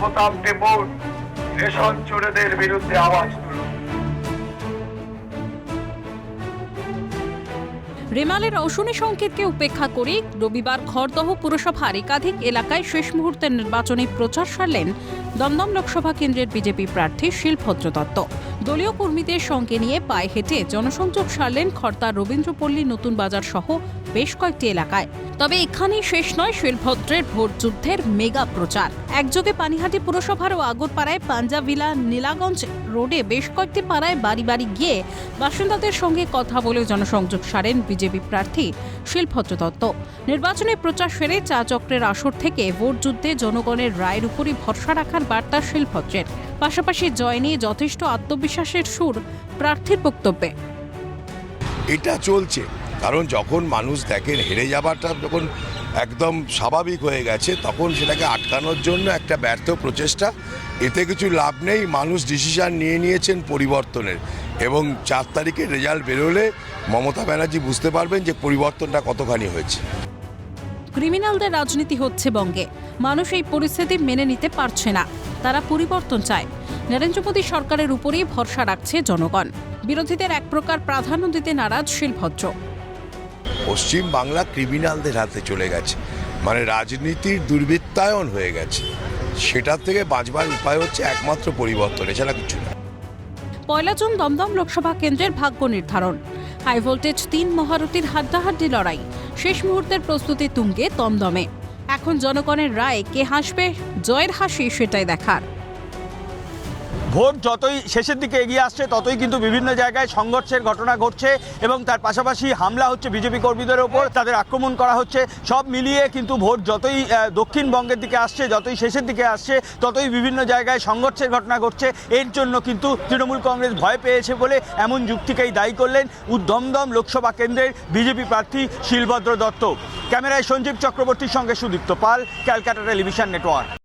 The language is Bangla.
বোতাম দেব রেশন চোরেদের বিরুদ্ধে আওয়াজ তুলুন। রেমালের অশনি সংকেতকে উপেক্ষা করে রবিবার খড়দহ পুরসভার একাধিক এলাকায় শেষ মুহূর্তের নির্বাচনী প্রচার সারলেন দমদম লোকসভা কেন্দ্রের বিজেপি প্রার্থী শিলভদ্র দত্ত। দলীয় কর্মীদের সঙ্গে নিয়ে পায়ে হেঁটে জনসংযোগ সারলেন খর্তা রবীন্দ্রপল্লী নতুন বাজার সহ বেশ কয়েকটি এলাকায়। তবে এখানেই শেষ নয় শিলভদ্রের ভোট যুদ্ধের মেগা প্রচার। একযোগে পানিহাটি পুরসভার ও আগরপাড়ায় পাঞ্জাভিলা নীলাগঞ্জ রোডে বেশ কয়েকটি পাড়ায় বাড়ি বাড়ি গিয়ে বাসিন্দাদের সঙ্গে কথা বলে জনসংযোগ সারেন বিজেপি প্রার্থী শিলভদ্র দত্ত। নির্বাচনী প্রচার সেরে চা চক্রের আসর থেকে ভোট যুদ্ধে জনগণের রায়ের উপরই ভরসা রাখার বার্তা শিলভদ্রের। পাশাপাশি জয় নিয়ে যথেষ্ট আত্মবিশ্বাসের সুর প্রার্থীর বক্তব্যে। এটা চলছে। কারণ যখন মানুষ দেখেন হেরে যাবারটা যখন একদম স্বাভাবিক হয়ে গেছে, তখন সেটাকে আটকানোর জন্য একটা ব্যর্থ প্রচেষ্টা। এতে কিছু লাভ নেই, মানুষ ডিসিশান নিয়ে নিয়েছেন পরিবর্তনের। এবং চার তারিখে রেজাল্ট বেরোলে মমতা ব্যানার্জি বুঝতে পারবেন যে পরিবর্তনটা কতখানি হয়েছে। ক্রিমিনালদের রাজনীতি হচ্ছে বঙ্গে। মানুষ এই পরিস্থিতি মেনে নিতে পারছে না। তারা পরিবর্তন চায়। নরেন্দ্র মোদী সরকারের উপরেই ভরসা রাখছে জনগণ। বিরোধীদের এক প্রকার প্রাধান্য দিতে নারাজ শিলভদ্র। পশ্চিম বাংলা ক্রিমিনালদের হাতে চলে গেছে। মানে রাজনীতির দুর্বৃত্তায়ন হয়ে গেছে। সেটার থেকে বাঁচবার উপায় হচ্ছে একমাত্র পরিবর্তন, এছাড়া কিছু না। পয়লা জুন দমদম লোকসভা কেন্দ্রের ভাগ্য নির্ধারণ। হাই ভোল্টেজ তিন মহারথীর হাড্ডাহাড্ডি লড়াই। শেষ মুহূর্তের প্রস্তুতি তুঙ্গে দমদমে। এখন জনগণের রায়, কে হাসবে? জয়ের হাসি সেটাই দেখার। ভোট যতই শেষের দিকে এগিয়ে আসছে, ততই কিন্তু বিভিন্ন জায়গায় সংঘর্ষের ঘটনা ঘটছে এবং তার পাশাপাশি হামলা হচ্ছে বিজেপি কর্মীদের ওপর, তাদের আক্রমণ করা হচ্ছে। সব মিলিয়ে কিন্তু ভোট যতই দক্ষিণবঙ্গের দিকে আসছে, যতই শেষের দিকে আসছে, ততই বিভিন্ন জায়গায় সংঘর্ষের ঘটনা ঘটছে। এর জন্য কিন্তু তৃণমূল কংগ্রেস ভয় পেয়েছে বলে এমন যুক্তিকেই দায়ী করলেন উদ্দমদম লোকসভা কেন্দ্রের বিজেপি প্রার্থী শিলভদ্র দত্ত। ক্যামেরায় সঞ্জীব চক্রবর্তীর সঙ্গে Sudipta Pal, Calcutta television network.